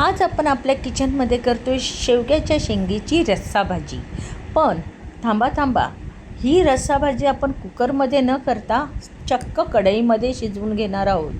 आज आपण आपल्या किचनमध्ये करतो आहे शेवग्याच्या शेंगेची रस्सा भाजी पण थांबा थांबा. ही रस्सा भाजी आपण कुकरमध्ये न करता चक्क कढईमध्ये शिजवून घेणार आहोत.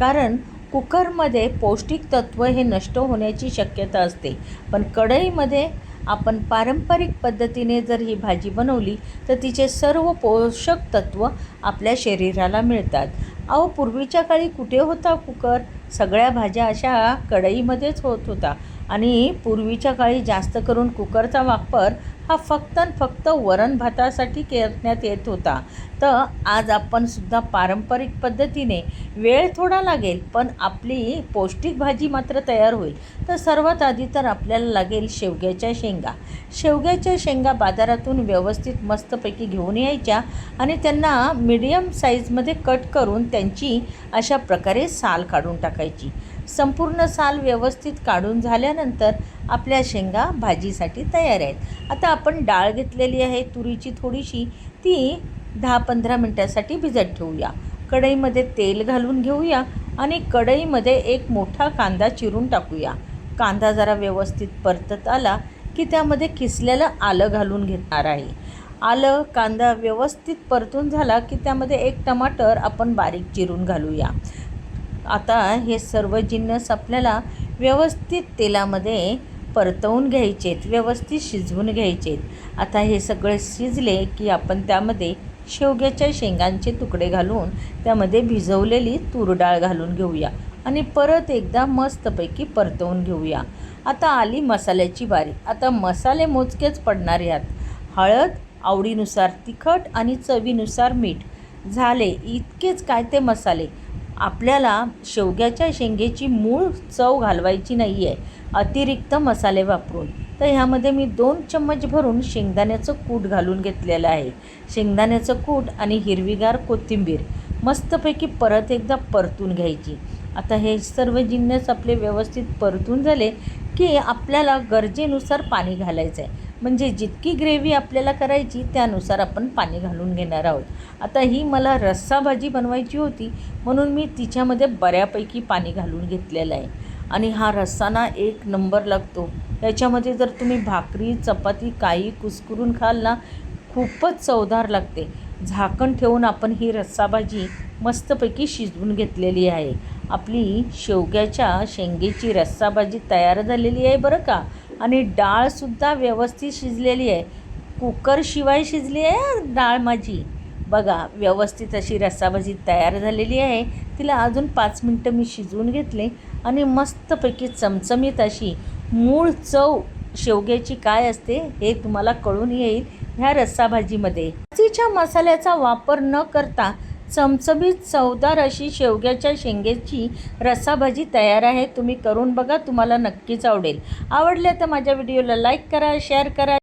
कारण कुकरमध्ये पौष्टिक तत्त्व हे नष्ट होण्याची शक्यता असते. पण कढईमध्ये आपण पारंपरिक पद्धतीने जर ही भाजी बनवली तर तिचे सर्व पोषक तत्त्व आपल्या शरीराला मिळतात. अहो पूर्वीच्या काळी कुठे होता कुकर? सगळ्या भाज्या अशा कढईमध्येच होत होता. आणि पूर्वीच्या काळी जास्त करून कुकरचा वापर हा फक्त आणि फक्त वरण भातासाठी करण्यात येत होता. तर आज आपण सुद्धा पारंपरिक पद्धतीने वेळ थोडा लागेल पण आपली पौष्टिक भाजी मात्र तयार होईल. तर सर्वात आधी तर आपल्याला लागेल शेवग्याच्या शेंगा. शेवग्याच्या शेंगा बाजारातून व्यवस्थित मस्तपैकी घेऊन यायच्या आणि त्यांना मिडियम साईजमध्ये कट करून त्यांची अशा प्रकारे साल काढून टाकायची. संपूर्ण साल व्यवस्थित काढून झाल्यानंतर आपल्या शेंगा भाजीसाठी तयार आहेत. आता आपण डाळ घेतलेली आहे तुरीची थोडीशी. ती दहा पंधरा मिनटासाठी भिजत ठेवूया. कढईमध्ये तेल घालून घेऊया आणि कढईमध्ये एक मोठा कांदा चिरून टाकूया. कांदा जरा व्यवस्थित परतत आला की त्यामध्ये किसलेलं आलं घालून घेणार आहे. आलं कांदा व्यवस्थित परतून झाला की त्यामध्ये एक टमाटर आपण बारीक चिरून घालूया. आता हे सर्व जिन्नस आपल्याला व्यवस्थित तेलामध्ये परतवून घ्यायचे आहेत व्यवस्थित शिजवून घ्यायचे आहेत आता हे सगळे शिजले की आपण त्यामध्ये शेवग्याच्या शेंगांचे तुकडे घालून त्यामध्ये भिजवलेली तूर डाळ घालून घेऊया आणि परत एकदा मस्तपैकी परतवून घेऊया. आता आली मसाल्याची बारी आता मसाले मोजकेच पडणार यात. हळद आवडीनुसार तिखट आणि चवीनुसार मीठ. झाले इतकेच काय ते मसाले. आपल्याला शेवग्याच्या शेंगेची मूळ चव घालवायची नाही आहे अतिरिक्त मसाले वापरून. तर ह्यामध्ये मी दोन चम्मच भरून शेंगदाण्याचं कूट घालून घेतलेलं आहे. शेंगदाण्याचं कूट आणि हिरवीगार कोथिंबीर मस्तपैकी परत एकदा परतून घ्यायची. आता हे सर्व जिन्नस आपले व्यवस्थित परतून झाले की आपल्याला गरजेनुसार पाणी घालायचं आहे म्हणजे जितकी ग्रेव्ही आपल्याला करायची त्यानुसार आपण पाणी घालून घेणार आहोत. आता ही मला रस्सा भाजी बनवायची होती म्हणून मी तिच्यामध्ये बऱ्यापैकी पाणी घालून घेतलेलं आहे. आणि हा रस्सा ना एक नंबर लागतो. त्याच्यामध्ये जर तुम्ही भाकरी चपाती काही कुस्करून खाल ना खूपच चवदार लागते. झाकण ठेवून आपण ही रस्सा भाजी मस्तपैकी शिजवून घेतलेली आहे. आपली शेवग्याच्या शेंगेची रस्सा भाजी तयार झालेली आहे बरं का? आणि डाळसुद्धा व्यवस्थित शिजलेली आहे. कुकरशिवाय शिजली आहे डाळ माझी? बघा व्यवस्थित अशी रस्साभाजी तयार झालेली आहे. तिला अजून पाच मिनटं मी शिजवून घेतले आणि मस्तपैकी चमचमीत अशी मूळ चव शेवग्याची काय असते हे तुम्हाला कळून येईल ह्या रस्साभाजीमध्ये. भाजीच्या मसाल्याचा वापर न करता चमचमीत चवदार अशी शेवग्याच्या शेंगेची रस्साभाजी तयार आहे. तुम्ही करून बघा तुम्हाला नक्कीच आवडेल. आवडल्या तर माझ्या व्हिडिओला लाईक करा शेअर करा.